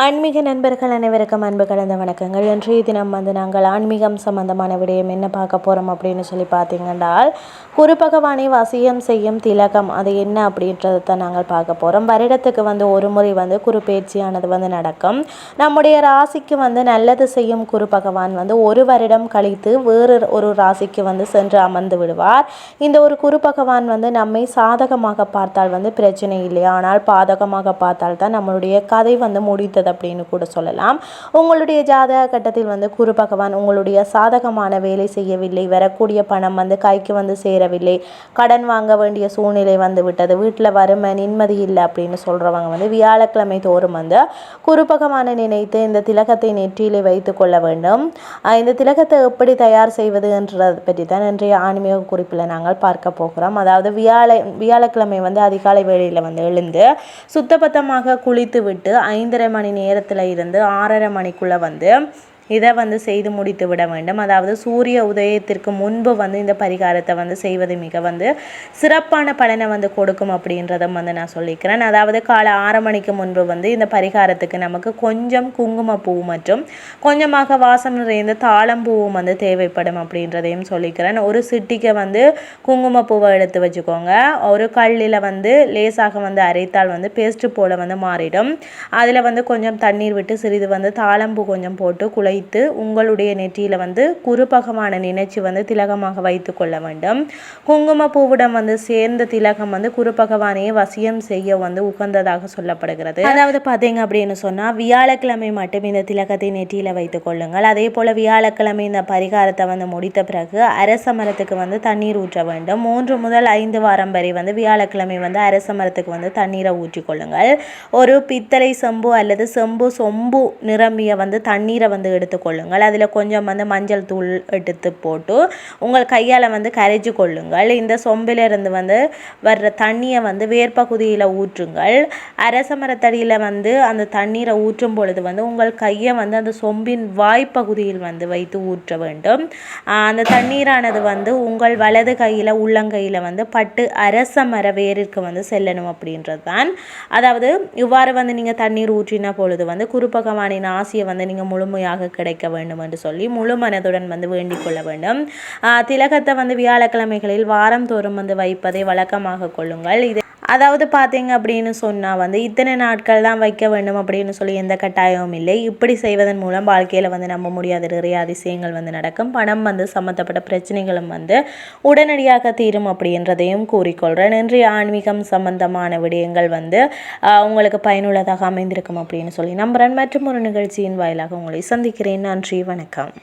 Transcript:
ஆன்மீக நண்பர்கள் அனைவருக்கும் அன்பு கலந்த வணக்கங்கள். இன்றைய தினம் வந்து நாங்கள் ஆன்மீகம் சம்பந்தமான விடயம் என்ன பார்க்க போகிறோம் அப்படின்னு சொல்லி பார்த்தீங்கன்னால் குரு பகவானை வசியம் செய்யும் திலகம் அது என்ன அப்படின்றத தான் நாங்கள் பார்க்க போகிறோம் வருடத்துக்கு வந்து ஒரு முறை வந்து குரு பயிற்சியானது வந்து நடக்கும். நம்முடைய ராசிக்கு வந்து நல்லது செய்யும் குரு பகவான் வந்து ஒரு வருடம் கழித்து வேறு ஒரு ராசிக்கு வந்து சென்று அமர்ந்து விடுவார். இந்த ஒரு குரு பகவான் வந்து நம்மை சாதகமாக பார்த்தால் வந்து பிரச்சனை இல்லை. ஆனால் பாதகமாக பார்த்தால் தான் நம்மளுடைய கதை வந்து முடித்தது அப்படின்னு கூட சொல்லலாம். உங்களுடைய ஜாதக கட்டத்தில் வந்து குரு பகவான் உங்களுடைய சாதகமான வேலை செய்யவில்லை. வரக்கூடிய பணம் வந்து கைக்கு வந்து சேரவில்லை. கடன் வாங்க வேண்டிய சூழ்நிலை வந்து விட்டது. வீட்டில் வறுமை நிம்மதி இல்லை அப்படின்னு சொல்கிறவங்க வந்து வியாழக்கிழமை தோறும் வந்து குரு பகவானை நினைத்து இந்த திலகத்தை நெற்றியிலே வைத்து கொள்ள வேண்டும். இந்த திலகத்தை எப்படி தயார் செய்வது என்றதை பற்றி தான் இன்றைய ஆன்மீக குறிப்பில் நாங்கள் பார்க்க போகிறோம். அதாவது வியாழ வியாழக்கிழமை வந்து அதிகாலை வேளையில் வந்து எழுந்து சுத்தபத்தமாக குளித்து விட்டு ஐந்தரை மணி நேரத்தில் இருந்து ஆறரை மணிக்குள்ளே வந்து இதை வந்து செய்து முடித்து விட வேண்டும். அதாவது சூரிய உதயத்திற்கு முன்பு வந்து இந்த பரிகாரத்தை வந்து செய்வது மிக வந்து சிறப்பான பலனை வந்து கொடுக்கும் அப்படின்றதும் வந்து நான் சொல்லிக்கிறேன். அதாவது காலை ஆறு மணிக்கு முன்பு வந்து இந்த பரிகாரத்துக்கு நமக்கு கொஞ்சம் குங்குமப்பூ மற்றும் கொஞ்சமாக வாசம் நிறைந்த தாளம்பூவும் வந்து தேவைப்படும் அப்படின்றதையும் சொல்லிக்கிறேன். ஒரு சிட்டிக்கு வந்து குங்குமப்பூவை எடுத்து வச்சுக்கோங்க. ஒரு கல்லில் வந்து லேசாக வந்து அரைத்தால் வந்து பேஸ்ட் போல் வந்து மாறிடும். அதில் வந்து கொஞ்சம் தண்ணீர் விட்டு சிறிது வந்து தாளம்பூ கொஞ்சம் போட்டு வைத்து உங்களுடைய நெற்றியில் வந்து குரு பகவானை நினைச்சு வந்து திலகமாக வைத்து கொள்ள வேண்டும். குங்குமப்பூவுடன் வந்து சேர்ந்த திலகம் வந்து குரு பகவானையே வசியம் செய்ய வந்து உகந்ததாக சொல்லப்படுகிறது. அதாவது பார்த்தீங்க அப்படின்னு சொன்னால் வியாழக்கிழமை மட்டும் இந்த திலகத்தை நெற்றியில் வைத்துக் கொள்ளுங்கள். அதே போல் வியாழக்கிழமை இந்த பரிகாரத்தை வந்து முடித்த பிறகு அரச மரத்துக்கு வந்து தண்ணீர் ஊற்ற வேண்டும். மூன்று முதல் ஐந்து வாரம் வரை வந்து வியாழக்கிழமை வந்து அரச மரத்துக்கு வந்து தண்ணீரை ஊற்றிக்கொள்ளுங்கள் ஒரு பித்தளை செம்பு அல்லது செம்பு சொம்பு நிரம்பிய வந்து தண்ணீரை வந்து எடுத்துக்கொள்ளுங்கள். அதில் கொஞ்சம் வந்து மஞ்சள் தூள் எடுத்து போட்டு உங்கள் கையால் வந்து கரைச்சி கொள்ளுங்கள். இந்த சொம்பிலிருந்து வந்து வர்ற தண்ணியை வந்து வேர்ப்பகுதியில் ஊற்றுங்கள். அரச மரத்தடியில் வந்து அந்த தண்ணீரை ஊற்றும் பொழுது வந்து உங்கள் கையை வந்து அந்த சொம்பின் வாய்ப்பகுதியில் வந்து வைத்து ஊற்ற வேண்டும். அந்த தண்ணீரானது வந்து உங்கள் வலது கையில் உள்ளங்கையில் வந்து பட்டு அரச மர வேரிற்கு வந்து செல்லணும் அப்படின்றது தான் அதாவது இவ்வாறு வந்து நீங்கள் தண்ணீர் ஊற்றின பொழுது வந்து குரு ஆசையை வந்து நீங்கள் முழுமையாக கிடைக்க வேண்டும் என்று சொல்லி முழு மனதுடன் வந்து வேண்டிக் கொள்ள வேண்டும். ஆஹ் திலகத்தை வந்து வியாழக்கிழமைகளில் வாரந்தோறும் வந்து வைப்பதை வழக்கமாக கொள்ளுங்கள். இது அதாவது பார்த்தீங்க அப்படின்னு சொன்னால் வந்து இத்தனை நாட்கள் தான் வைக்க வேண்டும் அப்படின்னு சொல்லி எந்த கட்டாயமும் இல்லை. இப்படி செய்வதன் மூலம் வாழ்க்கையில் வந்து நம்ப முடியாத நிறைய அதிசயங்கள் வந்து நடக்கும். பணம் வந்து சம்மந்தப்பட்ட பிரச்சனைகளும் வந்து உடனடியாக தீரும் அப்படின்றதையும் கூறிக்கொள்கிறேன் இன்றைய ஆன்மீகம் சம்பந்தமான விடயங்கள் வந்து உங்களுக்கு பயனுள்ளதாக அமைந்திருக்கும் அப்படின்னு சொல்லி நம்புகிறேன் மற்றும் ஒரு நிகழ்ச்சியின் வாயிலாக உங்களை சந்திக்கிறேன். நன்றி வணக்கம்.